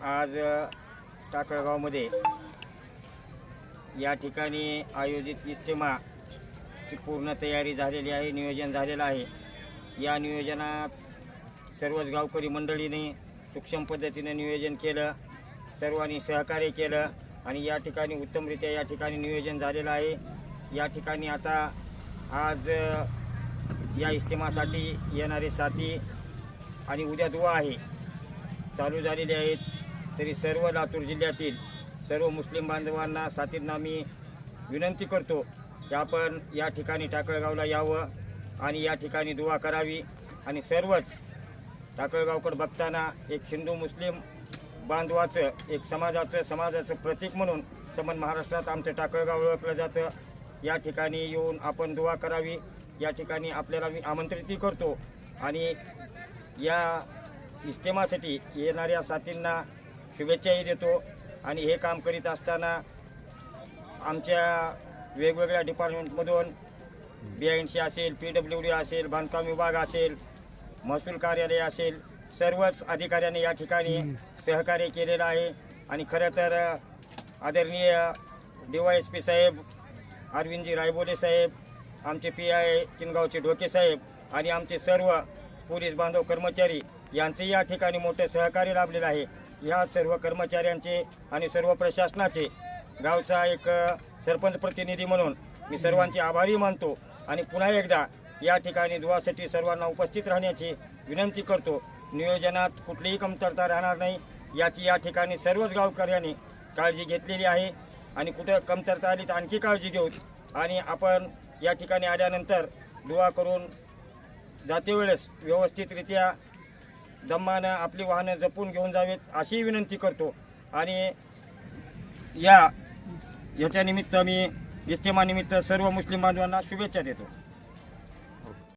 आज टाकळगावमध्ये या ठिकाणी आयोजित इस्तेमाची पूर्ण तयारी झालेली आहे नियोजन झालेलं आहे. या नियोजनात सर्वच गावकरी मंडळीने सूक्ष्म पद्धतीने नियोजन केलं सर्वांनी सहकार्य केलं आणि या ठिकाणी उत्तमरित्या या ठिकाणी नियोजन झालेलं आहे. या ठिकाणी आता आज या इस्तेमासाठी येणारे साथी आणि उद्या दुवा आहे. चालू झालेले आहेत. तरी सर्व लातूर जिल्ह्यातील सर्व मुस्लिम बांधवांना साथींना मी विनंती करतो की आपण या ठिकाणी टाकळगावला यावं आणि या ठिकाणी दुवा करावी आणि सर्वच टाकळगावकडे बघताना एक हिंदू मुस्लिम बांधवाचं एक समाजाचं समाजाचं प्रतीक म्हणून समन महाराष्ट्रात आमचं टाकळगाव ओळखलं जातं. या ठिकाणी येऊन आपण दुवा करावी. या ठिकाणी आपल्याला मी आमंत्रितही करतो. आणि या इस्तेमासाठी येणाऱ्या साथींना शुभेच्छाही देतो आणि हे काम करीत असताना आमच्या वेगवेगळ्या डिपार्टमेंटमधून बी आय एन सी असेल पी डब्ल्यू डी असेल बांधकाम विभाग असेल महसूल कार्यालय असेल सर्वच अधिकाऱ्यांनी या ठिकाणी सहकार्य केलेलं आहे. आणि खरं तर आदरणीय डी वाय एस पी साहेब अरविंदजी रायबोले साहेब आमचे पी आय किनगावचे ढोके साहेब आणि आमचे सर्व पोलीस बांधव कर्मचारी यांचे या ठिकाणी मोठे सहकार्य लाभलेलं आहे. ह्या सर्व कर्मचाऱ्यांचे आणि सर्व प्रशासनाचे गावचा एक सरपंच प्रतिनिधी म्हणून मी सर्वांचे आभारी मानतो आणि पुन्हा एकदा या ठिकाणी दुवासाठी सर्वांना उपस्थित राहण्याची विनंती करतो. नियोजनात कुठलीही कमतरता राहणार नाही. याची या ठिकाणी सर्वच गावकऱ्यांनी काळजी घेतलेली आहे आणि कुठं कमतरता आली तर आणखी काळजी घेऊ आणि आपण या ठिकाणी आल्यानंतर दुवा करून जाते वेळेस व्यवस्थितरित्या दम्मानं आपली वाहनं जपून घेऊन जावेत अशी विनंती करतो. आणि या याच्या निमित्त मी इज्तेमानिमित्त सर्व मुस्लिम बांधवांना शुभेच्छा देतो.